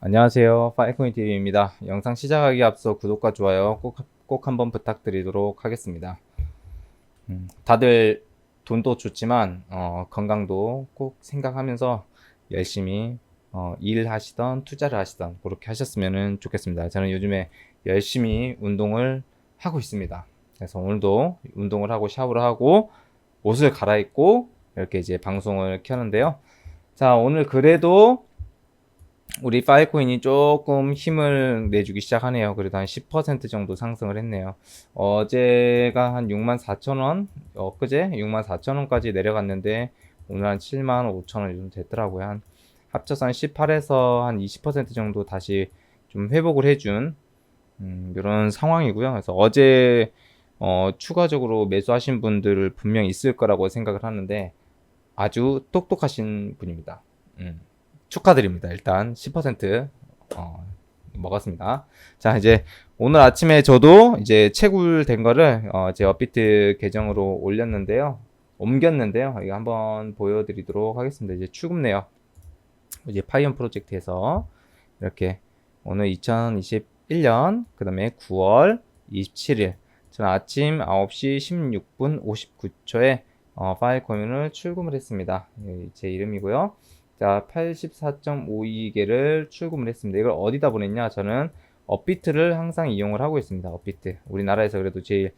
안녕하세요. 파이코인 TV입니다. 영상 시작하기 앞서 구독과 좋아요 꼭, 꼭 한번 부탁드리도록 하겠습니다. 음, 다들 돈도 좋지만 어, 건강도 꼭 생각하면서 열심히 어, 일하시던 투자를 하시던 그렇게 하셨으면 좋겠습니다. 저는 요즘에 열심히 운동을 하고 있습니다. 그래서 오늘도 운동을 하고 샤워를 하고 옷을 갈아입고 이렇게 이제 방송을 켜는데요. 자, 오늘 그래도 우리 파이코인이 조금 힘을 내주기 시작하네요. 그래도 한 10% 정도 상승을 했네요. 어제가 한 64,000원, 엊그제 64,000원까지 내려갔는데 오늘 한 75,000원 정도 됐더라고요. 한 합쳐서 한 18에서 한 20% 정도 다시 좀 회복을 해준 음, 이런 상황이고요. 그래서 어제 어, 추가적으로 매수하신 분들 분명 있을 거라고 생각을 하는데 아주 똑똑하신 분입니다. 음. 축하드립니다. 일단 10% 어, 먹었습니다. 자, 이제 오늘 아침에 저도 이제 채굴된 거를 어, 제 업비트 계정으로 올렸는데요. 옮겼는데요. 이거 한번 보여드리도록 하겠습니다. 이제 출금네요. 이제 파이언 프로젝트에서 이렇게 오늘 2021년 그 다음에 9월 27일 저는 아침 9시 16분 59초에 어, 파일 코인을 출금을 했습니다. 예, 제 이름이고요. 자, 84.52개를 출금을 했습니다. 이걸 어디다 보냈냐? 저는 업비트를 항상 이용을 하고 있습니다. 업비트. 우리나라에서 그래도 제일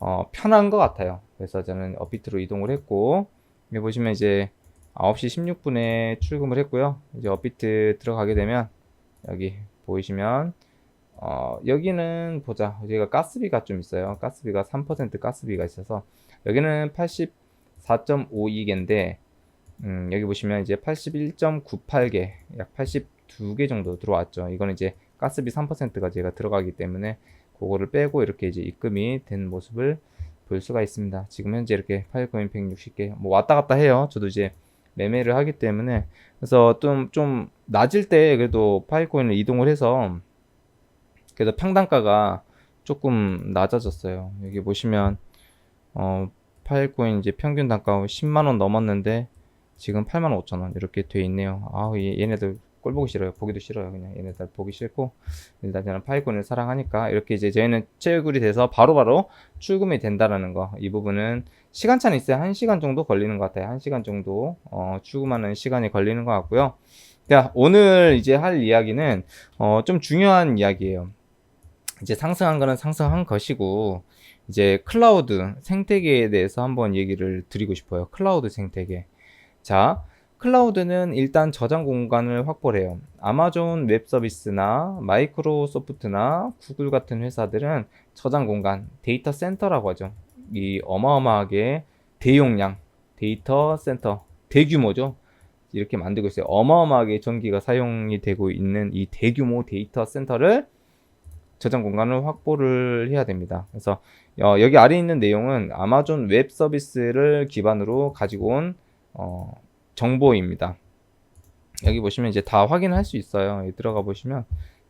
어, 편한 것 같아요. 그래서 저는 업비트로 이동을 했고, 여기 보시면 이제 9시 16분에 출금을 했고요. 이제 업비트 들어가게 되면, 여기 보이시면, 어, 여기는 보자. 여기가 가스비가 좀 있어요. 가스비가 3% 가스비가 있어서, 여기는 84.52개인데, 음, 여기 보시면 이제 81.98개, 약 82개 정도 들어왔죠. 이거는 이제 가스비 3%가 제가 들어가기 때문에 그거를 빼고 이렇게 이제 입금이 된 모습을 볼 수가 있습니다. 지금 현재 이렇게 파일코인 160개, 뭐 왔다 갔다 해요. 저도 이제 매매를 하기 때문에 그래서 좀, 좀 낮을 때 그래도 파일코인을 이동을 해서 그래도 평단가가 조금 낮아졌어요. 여기 보시면 어, 파일코인 이제 평균 단가 10만 원 넘었는데 지금 85,000원 이렇게 돼 있네요. 아, 얘네들 꼴 보기 싫어요. 보기도 싫어요. 그냥 얘네들 보기 싫고 일단 저는 파이콘을 사랑하니까 이렇게 이제 저희는 채굴이 돼서 바로바로 바로 출금이 된다라는 거. 이 부분은 시간차는 있어요. 1시간 정도 걸리는 것 같아요. 1시간 정도 어, 출금하는 시간이 걸리는 것 같고요. 자, 오늘 이제 할 이야기는 어, 좀 중요한 이야기예요. 이제 상승한 거는 상승한 것이고 이제 클라우드 생태계에 대해서 한번 얘기를 드리고 싶어요. 클라우드 생태계. 자, 클라우드는 일단 저장 공간을 확보를 해요. 아마존 웹 서비스나 마이크로소프트나 구글 같은 회사들은 저장 공간, 데이터 센터라고 하죠. 이 어마어마하게 대용량 데이터 센터, 대규모죠. 이렇게 만들고 있어요. 어마어마하게 전기가 사용이 되고 있는 이 대규모 데이터 센터를 저장 공간을 확보를 해야 됩니다. 그래서 어, 여기 아래 있는 내용은 아마존 웹 서비스를 기반으로 가지고 온 어, 정보입니다. 여기 보시면 이제 다 확인할 수 있어요. 들어가 보시면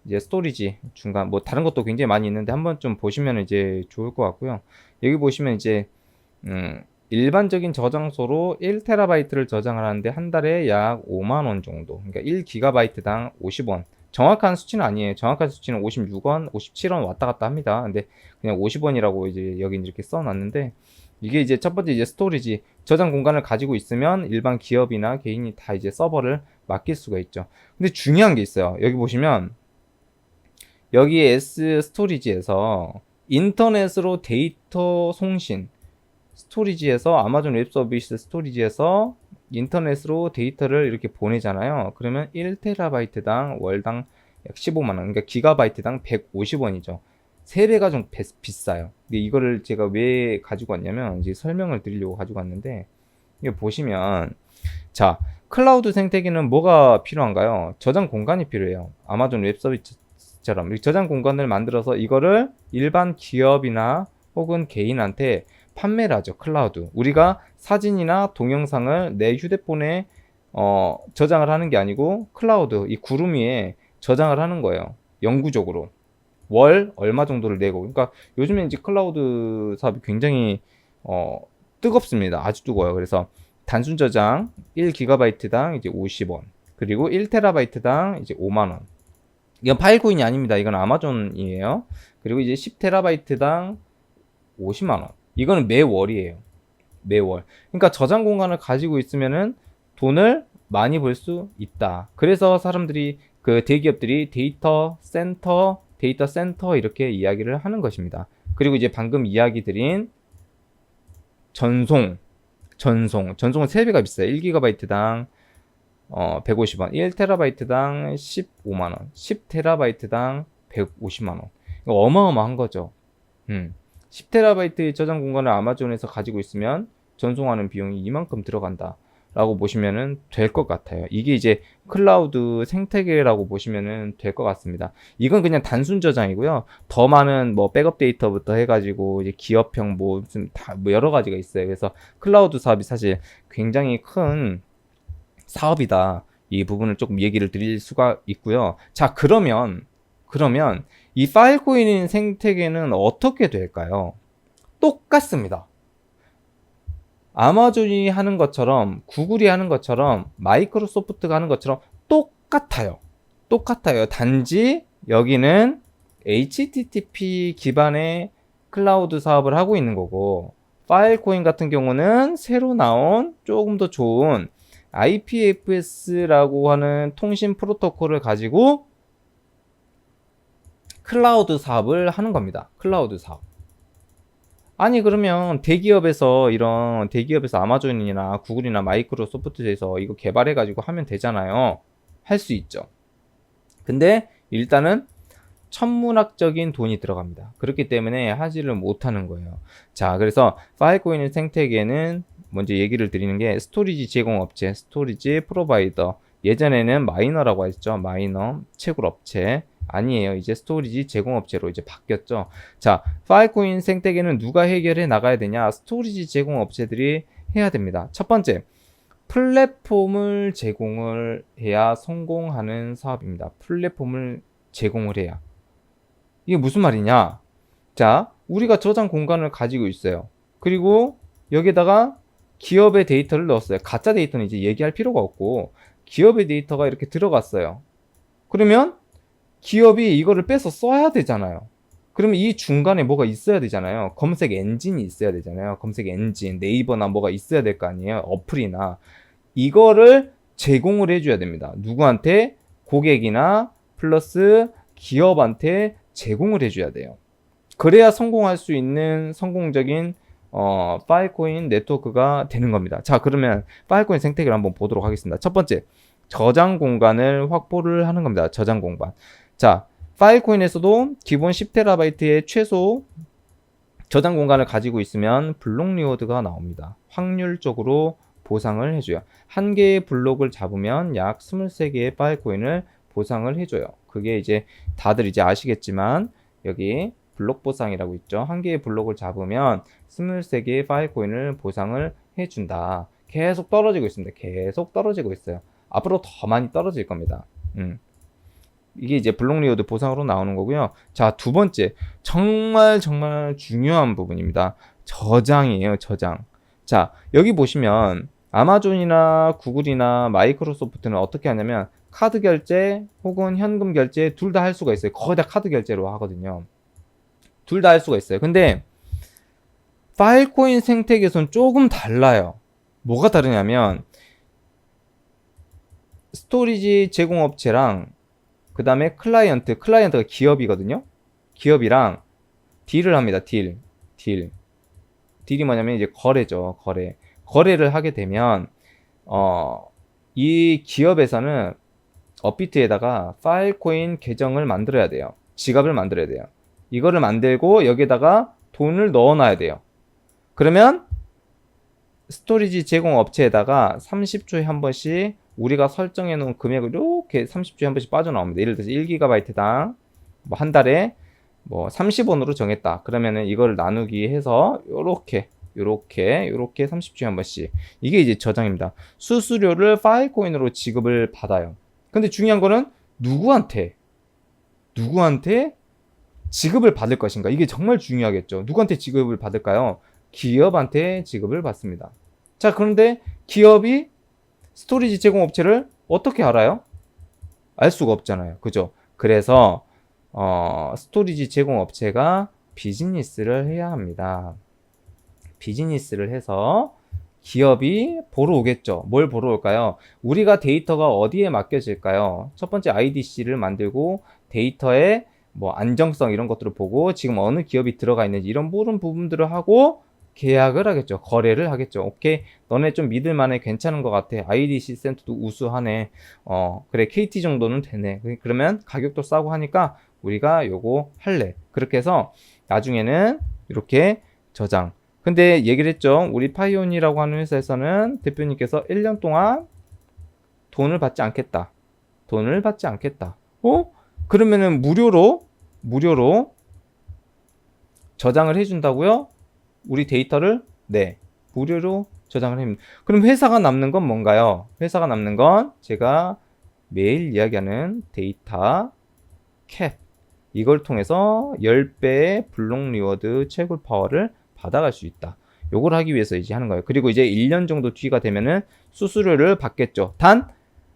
이제 스토리지 중간 뭐 다른 것도 굉장히 많이 있는데 한번 좀 보시면 이제 좋을 것 같고요. 여기 보시면 이제 음, 일반적인 저장소로 1테라바이트를 저장을 하는데 한 달에 약 5만 원 정도. 그러니까 1기가바이트당 50원. 정확한 수치는 아니에요. 정확한 수치는 56원, 57원 왔다 갔다 합니다. 근데 그냥 50원이라고 이제 여기 이렇게 써 놨는데 이게 이제 첫 번째 이제 스토리지 저장 공간을 가지고 있으면 일반 기업이나 개인이 다 이제 서버를 맡길 수가 있죠. 근데 중요한 게 있어요. 여기 보시면 여기 S 스토리지에서 인터넷으로 데이터 송신 스토리지에서 아마존 웹 서비스 스토리지에서 인터넷으로 데이터를 이렇게 보내잖아요. 그러면 1테라바이트당 월당 약 15만 원, 그러니까 기가바이트당 150원이죠. 3배가 좀 비 싸요. 근데 이거를 제가 왜 가지고 왔냐면 이제 설명을 드리려고 가지고 왔는데 이거 보시면 자 클라우드 생태계는 뭐가 필요한가요? 저장 공간이 필요해요. 아마존 웹 서비스처럼 저장 공간을 만들어서 이거를 일반 기업이나 혹은 개인한테 판매를 하죠. 클라우드. 우리가 사진이나 동영상을 내 휴대폰에 어, 저장을 하는 게 아니고 클라우드 이 구름 위에 저장을 하는 거예요. 영구적으로. 월 얼마 정도를 내고 그러니까 요즘에 이제 클라우드 사업이 굉장히 어 뜨겁습니다. 아주 뜨거워요. 그래서 단순 저장 1기가바이트당 이제 50원 그리고 1테라바이트당 이제 5만 원 이건 파일코인이 아닙니다. 이건 아마존이에요. 그리고 이제 10테라바이트당 50만 원. 이거는 매월이에요. 매월. 그러니까 저장 공간을 가지고 있으면은 돈을 많이 벌 수 있다. 그래서 사람들이 그 대기업들이 데이터 센터, 데이터 센터 이렇게 이야기를 하는 것입니다. 그리고 이제 방금 이야기 드린 전송, 전송, 전송은 3배가 비싸요. 1GB당 어, 150원, 1TB당 15만원, 10TB당 150만원. 이거 어마어마한 거죠. 음. 10TB 저장 공간을 아마존에서 가지고 있으면 전송하는 비용이 이만큼 들어간다. 라고 보시면은 될 것 같아요. 이게 이제 클라우드 생태계라고 보시면은 될 것 같습니다. 이건 그냥 단순 저장이고요. 더 많은 뭐 백업 데이터부터 해가지고 이제 기업형 뭐 무슨 다뭐 여러 가지가 있어요. 그래서 클라우드 사업이 사실 굉장히 큰 사업이다. 이 부분을 조금 얘기를 드릴 수가 있고요. 자, 그러면, 그러면 이 파일코인 생태계는 어떻게 될까요? 똑같습니다. 아마존이 하는 것처럼, 구글이 하는 것처럼, 마이크로소프트가 하는 것처럼 똑같아요. 똑같아요. 단지 여기는 HTTP 기반의 클라우드 사업을 하고 있는 거고, 파일코인 같은 경우는 새로 나온 조금 더 좋은 IPFS라고 하는 통신 프로토콜을 가지고 클라우드 사업을 하는 겁니다. 클라우드 사업. 아니 그러면 대기업에서 이런 대기업에서 아마존이나 구글이나 마이크로소프트에서 이거 개발해 가지고 하면 되잖아요. 할 수 있죠. 근데 일단은 천문학적인 돈이 들어갑니다. 그렇기 때문에 하지를 못하는 거예요. 자, 그래서 파일코인 생태계는 먼저 얘기를 드리는 게 스토리지 제공업체, 스토리지 프로바이더. 예전에는 마이너라고 했죠. 마이너, 채굴 업체. 아니에요. 이제 스토리지 제공업체로 이제 바뀌었죠. 자, 파일코인 생태계는 누가 해결해 나가야 되냐? 스토리지 제공업체들이 해야 됩니다. 첫 번째, 플랫폼을 제공을 해야 성공하는 사업입니다. 플랫폼을 제공을 해야. 이게 무슨 말이냐? 자, 우리가 저장 공간을 가지고 있어요. 그리고 여기다가 기업의 데이터를 넣었어요. 가짜 데이터는 이제 얘기할 필요가 없고 기업의 데이터가 이렇게 들어갔어요. 그러면 기업이 이거를 빼서 써야 되잖아요. 그러면 이 중간에 뭐가 있어야 되잖아요. 검색 엔진이 있어야 되잖아요. 검색 엔진, 네이버나 뭐가 있어야 될 거 아니에요. 어플이나. 이거를 제공을 해줘야 됩니다. 누구한테? 고객이나 플러스 기업한테 제공을 해줘야 돼요. 그래야 성공할 수 있는 성공적인 어, 파일코인 네트워크가 되는 겁니다. 자, 그러면 파일코인 생태계를 한번 보도록 하겠습니다. 첫 번째, 저장 공간을 확보를 하는 겁니다. 저장 공간. 자, 파일코인에서도 기본 10테라바이트의 최소 저장 공간을 가지고 있으면 블록 리워드가 나옵니다. 확률적으로 보상을 해줘요. 한 개의 블록을 잡으면 약 23개의 파일코인을 보상을 해줘요. 그게 이제 다들 이제 아시겠지만 여기 블록 보상이라고 있죠. 한 개의 블록을 잡으면 23개의 파일 코인을 보상을 해준다. 계속 떨어지고 있습니다. 계속 떨어지고 있어요. 앞으로 더 많이 떨어질 겁니다. 음. 이게 이제 블록 리워드 보상으로 나오는 거고요. 자, 두 번째. 정말 정말 중요한 부분입니다. 저장이에요, 저장. 자, 여기 보시면 아마존이나 구글이나 마이크로소프트는 어떻게 하냐면 카드 결제 혹은 현금 결제 둘 다 할 수가 있어요. 거의 다 카드 결제로 하거든요. 둘 다 할 수가 있어요. 근데 파일코인 생태계에서는 조금 달라요. 뭐가 다르냐면 스토리지 제공업체랑 그 다음에 클라이언트, 클라이언트가 기업이거든요. 기업이랑 딜을 합니다. 딜, 딜. 딜이 뭐냐면 이제 거래죠. 거래. 거래를 하게 되면 어, 이 기업에서는 업비트에다가 파일코인 계정을 만들어야 돼요. 지갑을 만들어야 돼요. 이거를 만들고 여기다가 돈을 넣어놔야 돼요. 그러면 스토리지 제공 업체에다가 30초에 한 번씩 우리가 설정해 놓은 금액을 이렇게 30초에 한 번씩 빠져나옵니다. 예를 들어서 1GB당 뭐 한 달에 뭐 30원으로 정했다. 그러면은 이걸 나누기 해서 요렇게 요렇게 요렇게 30초에 한 번씩 이게 이제 저장입니다. 수수료를 파일 코인으로 지급을 받아요. 근데 중요한 거는 누구한테 누구한테 지급을 받을 것인가 이게 정말 중요하겠죠. 누구한테 지급을 받을까요? 기업한테 지급을 받습니다. 자 그런데 기업이 스토리지 제공 업체를 어떻게 알아요? 알 수가 없잖아요. 그죠? 그래서 어, 스토리지 제공 업체가 비즈니스를 해야 합니다. 비즈니스를 해서 기업이 보러 오겠죠. 뭘 보러 올까요? 우리가 데이터가 어디에 맡겨질까요? 첫 번째 IDC를 만들고 데이터의 뭐 안정성 이런 것들을 보고 지금 어느 기업이 들어가 있는지 이런 모든 부분들을 하고 계약을 하겠죠. 거래를 하겠죠. 오케이. 너네 좀 믿을 만해. 괜찮은 것 같아. IDC 센터도 우수하네. 어, 그래. KT 정도는 되네. 그러면 가격도 싸고 하니까 우리가 요거 할래. 그렇게 해서 나중에는 이렇게 저장. 근데 얘기를 했죠. 우리 파이온이라고 하는 회사에서는 대표님께서 1년 동안 돈을 받지 않겠다. 돈을 받지 않겠다. 어? 그러면은 무료로 무료로 저장을 해준다고요? 우리 데이터를 네 무료로 저장을 합니다. 그럼 회사가 남는 건 뭔가요? 회사가 남는 건 제가 매일 이야기하는 데이터 캡 이걸 통해서 10배의 블록 리워드 채굴 파워를 받아갈 수 있다. 요걸 하기 위해서 이제 하는 거예요. 그리고 이제 1년 정도 뒤가 되면은 수수료를 받겠죠. 단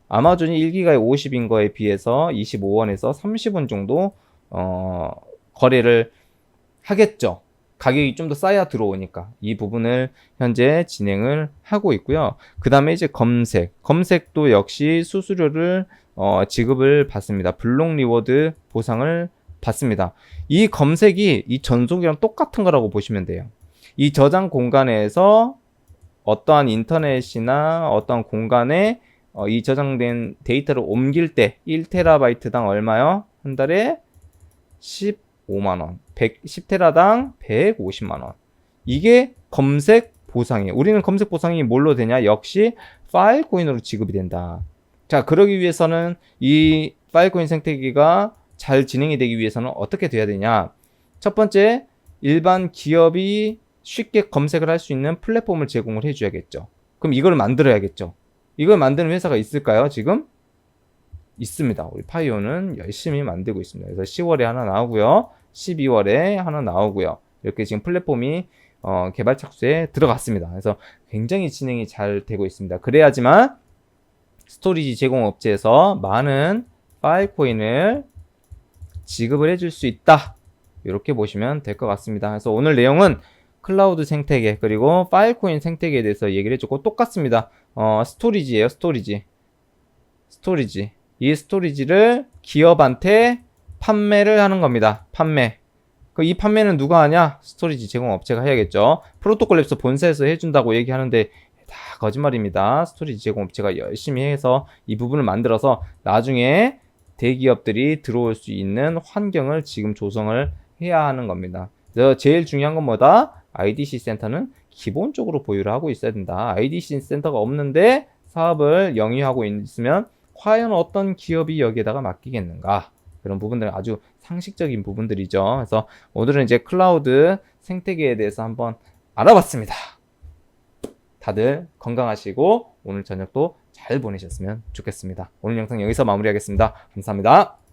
아마존이 1기가에 50인 거에 비해서 25원에서 30원 정도 어, 거래를 하겠죠. 가격이 좀 더 싸야 들어오니까 이 부분을 현재 진행을 하고 있고요. 그 다음에 이제 검색, 검색도 역시 수수료를 어, 지급을 받습니다. 블록 리워드 보상을 받습니다. 이 검색이 이 전송이랑 똑같은 거라고 보시면 돼요. 이 저장 공간에서 어떠한 인터넷이나 어떠한 공간에 어, 이 저장된 데이터를 옮길 때 1테라바이트당 얼마요? 한 달에 15만 원. 10테라당 150만원. 이게 검색 보상이에요. 우리는 검색 보상이 뭘로 되냐? 역시 파일 코인으로 지급이 된다. 자, 그러기 위해서는 이 파일 코인 생태계가 잘 진행이 되기 위해서는 어떻게 돼야 되냐? 첫 번째, 일반 기업이 쉽게 검색을 할 수 있는 플랫폼을 제공을 해줘야겠죠. 그럼 이걸 만들어야겠죠. 이걸 만드는 회사가 있을까요? 지금? 있습니다. 우리 파이오는 열심히 만들고 있습니다. 그래서 10월에 하나 나오고요. 12월에 하나 나오고요. 이렇게 지금 플랫폼이 어, 개발 착수에 들어갔습니다. 그래서 굉장히 진행이 잘 되고 있습니다. 그래야지만 스토리지 제공 업체에서 많은 파일 코인을 지급을 해줄 수 있다. 이렇게 보시면 될 것 같습니다. 그래서 오늘 내용은 클라우드 생태계 그리고 파일 코인 생태계에 대해서 얘기를 해줬고 똑같습니다. 어, 스토리지예요, 스토리지. 스토리지. 이 스토리지를 기업한테 판매를 하는 겁니다. 판매. 그이 판매는 누가 하냐? 스토리지 제공 업체가 해야겠죠. 프로토콜 랩스 본사에서 해준다고 얘기하는데 다 거짓말입니다. 스토리지 제공 업체가 열심히 해서 이 부분을 만들어서 나중에 대기업들이 들어올 수 있는 환경을 지금 조성을 해야 하는 겁니다. 그래서 제일 중요한 건 뭐다? IDC 센터는 기본적으로 보유를 하고 있어야 된다. IDC 센터가 없는데 사업을 영위하고 있으면 과연 어떤 기업이 여기에다가 맡기겠는가? 그런 부분들 아주 상식적인 부분들이죠. 그래서 오늘은 이제 클라우드 생태계에 대해서 한번 알아봤습니다. 다들 건강하시고 오늘 저녁도 잘 보내셨으면 좋겠습니다. 오늘 영상 여기서 마무리하겠습니다. 감사합니다.